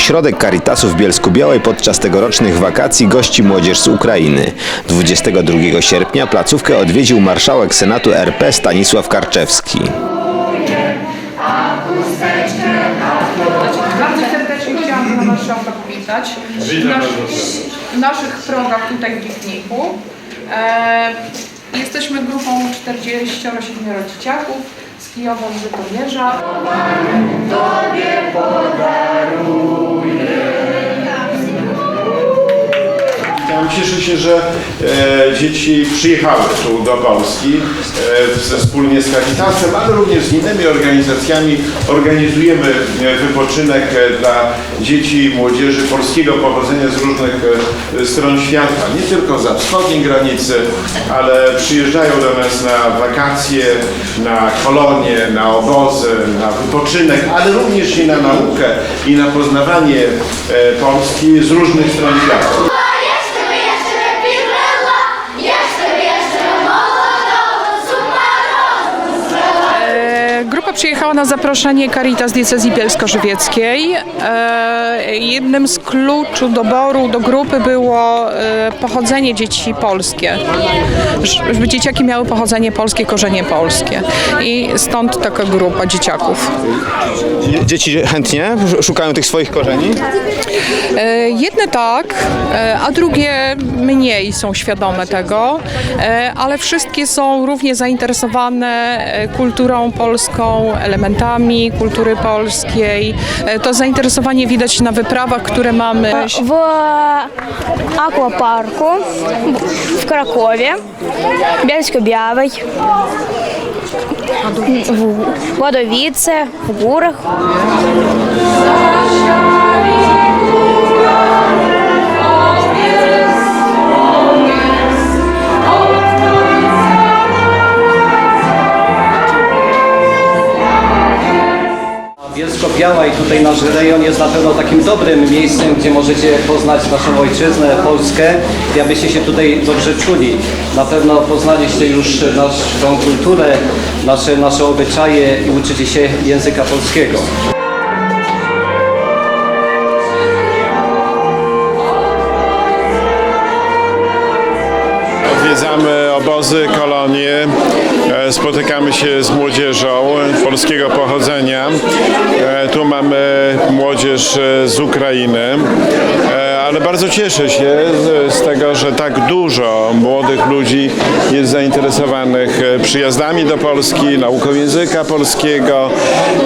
Ośrodek Caritasu w Bielsku Białej podczas tegorocznych wakacji gości młodzież z Ukrainy. 22 sierpnia placówkę odwiedził marszałek Senatu RP Stanisław Karczewski. Bardzo serdecznie chciałam pana marszałka powitać w, nasz, w naszych progach tutaj w Lichniku. E, jesteśmy grupą 47 dzieciaków z Kijowa z Żytomierza. Ja Cieszę się, że e, dzieci przyjechały tu do Polski e, wspólnie z Caritasem, ale również z innymi organizacjami. Organizujemy e, wypoczynek e, dla dzieci i młodzieży polskiego pochodzenia z różnych e, stron świata. Nie tylko za wschodniej granicy, ale przyjeżdżają do nas na wakacje, na kolonie, na obozy, na wypoczynek, ale również i na naukę i na poznawanie Polski z różnych stron świata. Grupa przyjechała na zaproszenie Caritas Diecezji Bielsko-Żywieckiej. E, jednym z kluczu doboru do grupy było e, pochodzenie dzieci polskie. Żeby dzieciaki miały pochodzenie polskie, korzenie polskie. I stąd taka grupa dzieciaków. Dzieci chętnie szukają tych swoich korzeni? E, Jedne tak, a drugie mniej są świadome tego, ale wszystkie są równie zainteresowane kulturą polską, elementami kultury polskiej. E, to zainteresowanie widać na wyprawach, które mamy. E, w akwaparku w Krakowie, Bielsko-Białej, w Ładowice, w górach. Bielsko-Biała i tutaj nasz rejon jest na pewno takim dobrym miejscem, gdzie możecie poznać naszą ojczyznę, Polskę i abyście się tutaj dobrze czuli. Na pewno poznaliście już naszą kulturę, nasze, nasze obyczaje i uczycie się języka polskiego. Odwiedzamy obozy, kolonie, spotykamy się z młodzieżą polskiego pochodzenia. E, Tu mamy młodzież e, z Ukrainy, ale bardzo cieszę się z- tego, że tak dużo młodych ludzi jest zainteresowanych e, przyjazdami do Polski, nauką języka polskiego,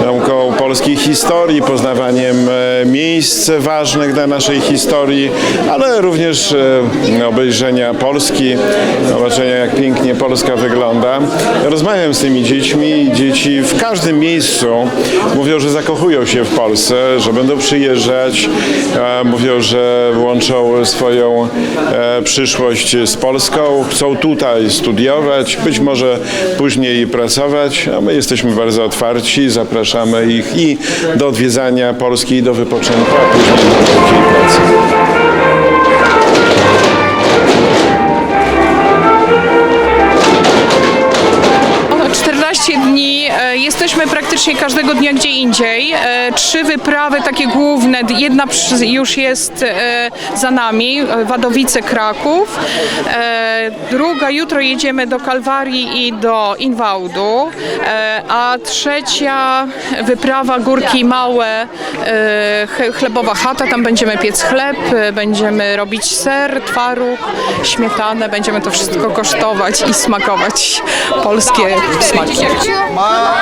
nauką polskiej historii, poznawaniem e, miejsc ważnych dla naszej historii, ale również e, obejrzenia Polski, zobaczenia jak pięknie Polska wygląda. Rozmawiam z tymi dziećmi i dzieci w każdym miejscu mówią, że zakochują się w Polsce, że będą przyjeżdżać, mówią, że łączą swoją e, przyszłość z Polską, chcą tutaj studiować, być może później pracować, a my jesteśmy bardzo otwarci, zapraszamy ich i do odwiedzania Polski, i do wypoczynku, a później do pracy. Praktycznie każdego dnia gdzie indziej. E, Trzy wyprawy takie główne, jedna przy- już jest e, za nami, e, Wadowice, Kraków. E, Druga, jutro jedziemy do Kalwarii i do Inwałdu. E, A trzecia wyprawa Górki Małe, e, ch- chlebowa chata, tam będziemy piec chleb, e, będziemy robić ser, twaróg, śmietanę, będziemy to wszystko kosztować i smakować polskie smaki. Ma